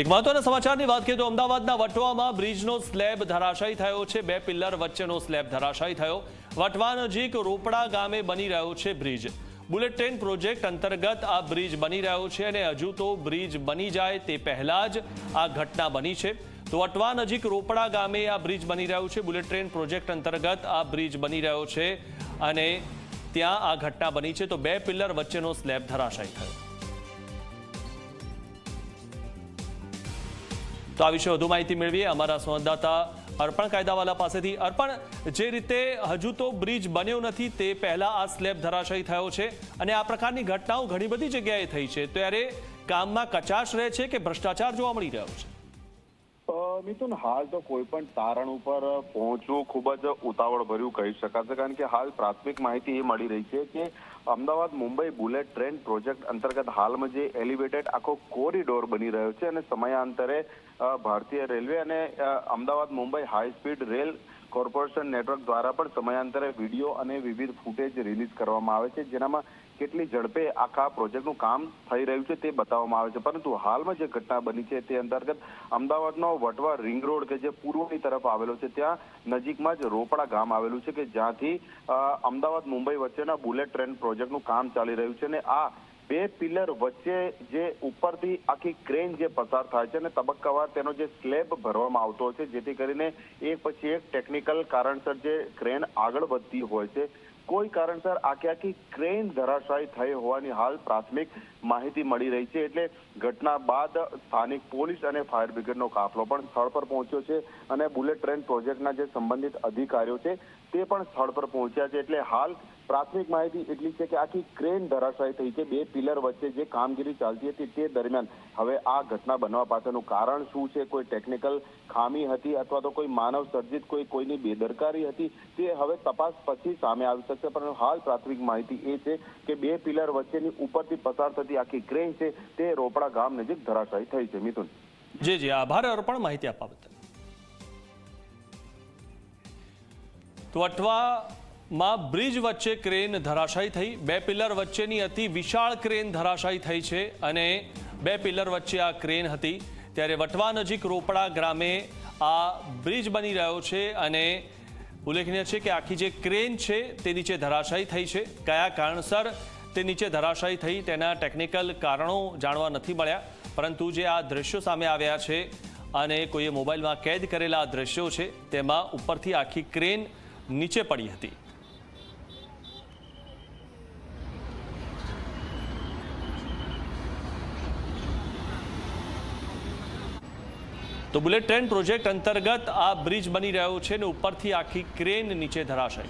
એક મહત્વના સમાચારની વાત કરીએ તો અમદાવાદના વટવામાં બ્રિજનો સ્લેબ ધરાશાયી થયો છે. બે પિલ્લર વચ્ચેનો સ્લેબ ધરાશાયી થયો. વટવા નજીક રોપડા ગામે બની રહ્યો છે બ્રિજ. બુલેટ ટ્રેન પ્રોજેક્ટ અંતર્ગત આ બ્રિજ બની રહ્યો છે અને હજુ તો બ્રિજ બની જાય તે પહેલા જ આ ઘટના બની છે. તો વટવા નજીક રોપડા ગામે આ બ્રિજ બની રહ્યું છે. બુલેટ ટ્રેન પ્રોજેક્ટ અંતર્ગત આ બ્રિજ બની રહ્યો છે અને ત્યાં આ ઘટના બની છે. તો બે પિલ્લર વચ્ચેનો સ્લેબ ધરાશાયી થયો. તો આ વિશે વધુ માહિતી મેળવીએ અમારા સંવાદદાતા અર્પણ કાયદાવાલા પાસેથી. અર્પણ, જે રીતે હજુ તો બ્રિજ બન્યો નથી તે પહેલા આ સ્લેબ ધરાશયી થયો છે અને આ પ્રકારની ઘટનાઓ ઘણી બધી જગ્યાએ થઈ છે. ત્યારે કામમાં કચાશ રહે છે કે ભ્રષ્ટાચાર જોવા મળી રહ્યો છે? મિથુન, હાલ તો કોઈ પણ તારણ ઉપર પહોંચવું ખૂબ જ ઉતાવળ ભર્યું કહી શકાશે કારણ કે હાલ પ્રાથમિક માહિતી એ મળી રહી છે કે Ahmedabad Mumbai bullet train project અંતર્ગત હાલમાં જે એલિવેટેડ આખો કોરિડોર બની રહ્યો છે અને સમયાંતરે ભારતીય રેલવે અને Ahmedabad Mumbai high speed rail corporation network દ્વારા પણ સમયાંતરે વીડિયો અને વિવિધ ફૂટેજ રિલીઝ કરવામાં આવે છે, જેનામાં કેટલી ઝડપે આખા પ્રોજેક્ટનું કામ થઈ રહ્યું છે તે બતાવવામાં આવે છે. પરંતુ હાલમાં જે ઘટના બની છે તે અંતર્ગત અમદાવાદનો વટવા રિંગ રોડ કે જે પૂર્વની તરફ આવેલો છે, ત્યાં નજીકમાં જ રોપડા ગામ આવેલું છે કે જ્યાંથી અમદાવાદ મુંબઈ વચ્ચેના બુલેટ ટ્રેન પ્રોજેક્ટનું કામ ચાલી રહ્યું છે અને આ બે પિલર વચ્ચે જે ઉપરથી આખી ક્રેન જે પસાર થાય છે અને તબક્કાવાર તેનો જે સ્લેબ ભરવામાં આવતો છે, જેથી કરીને એક પછી એક ટેકનિકલ કારણસર જે ક્રેન આગળ વધતી હોય છે. કોઈ કારણસર આખી આખી ક્રેન ધરાશાયી થઈ હોવાની હાલ પ્રાથમિક માહિતી મળી રહી છે, એટલે ઘટના બાદ સ્થાનિક પોલીસ અને ફાયર બ્રિગેડનો કાફલો પણ સ્થળ પર પહોંચ્યો છે અને બુલેટ ટ્રેન પ્રોજેક્ટના જે સંબંધિત અધિકારીઓ છે તે પણ સ્થળ પર પહોંચ્યા છે. એટલે હાલ પ્રાથમિક માહિતી એટલી છે કે આખી ક્રેન ધરાશાયી થઈ છે. બે પિલર વચ્ચે જે કામગીરી ચાલતી હતી તે દરમિયાન હવે આ ઘટના બનવા પાછળનું કારણ શું છે? કોઈ ટેકનિકલ ખામી હતી અથવા તો કોઈ માનવ સર્જિત કોઈ કોઈની બેદરકારી હતી તે હવે તપાસ પછી સામે આવી શકશે. પરંતુ હાલ પ્રાથમિક માહિતી એ છે કે બે પિલર વચ્ચેની ઉપરથી પસાર થતી આખી ક્રેન છે તે રોપડા ગામ નજીક ધરાશાયી થઈ છે. મિથુન. જી જી. આભાર. અર્પણ માહિતી આપવા બદલ. તો અટવામાં બ્રિજ વચ્ચે ક્રેન ધરાશાયી થઈ. બે પિલર વચ્ચેની અતિ વિશાળ ક્રેન ધરાશાયી થઈ છે અને બે પિલર વચ્ચે આ ક્રેન હતી. ત્યારે વટવા નજીક રોપડા ગ્રામે આ બ્રિજ બની રહ્યો છે અને ઉલ્લેખનીય છે કે આખી જે ક્રેન છે તે નીચે ધરાશાયી થઈ છે. કયા કારણસર તે નીચે ધરાશાયી થઈ તેના ટેકનિકલ કારણો જાણવા નથી મળ્યા. પરંતુ જે આ દ્રશ્યો સામે આવ્યા છે અને કોઈએ મોબાઈલમાં કેદ કરેલા આ દ્રશ્યો છે, તેમાં ઉપરથી આખી ક્રેન નીચે પડી હતી. તો બુલેટ ટ્રેન પ્રોજેક્ટ અંતર્ગત આ બ્રિજ બની રહ્યો છે ને ઉપરથી આખી ક્રેન નીચે ધરાશે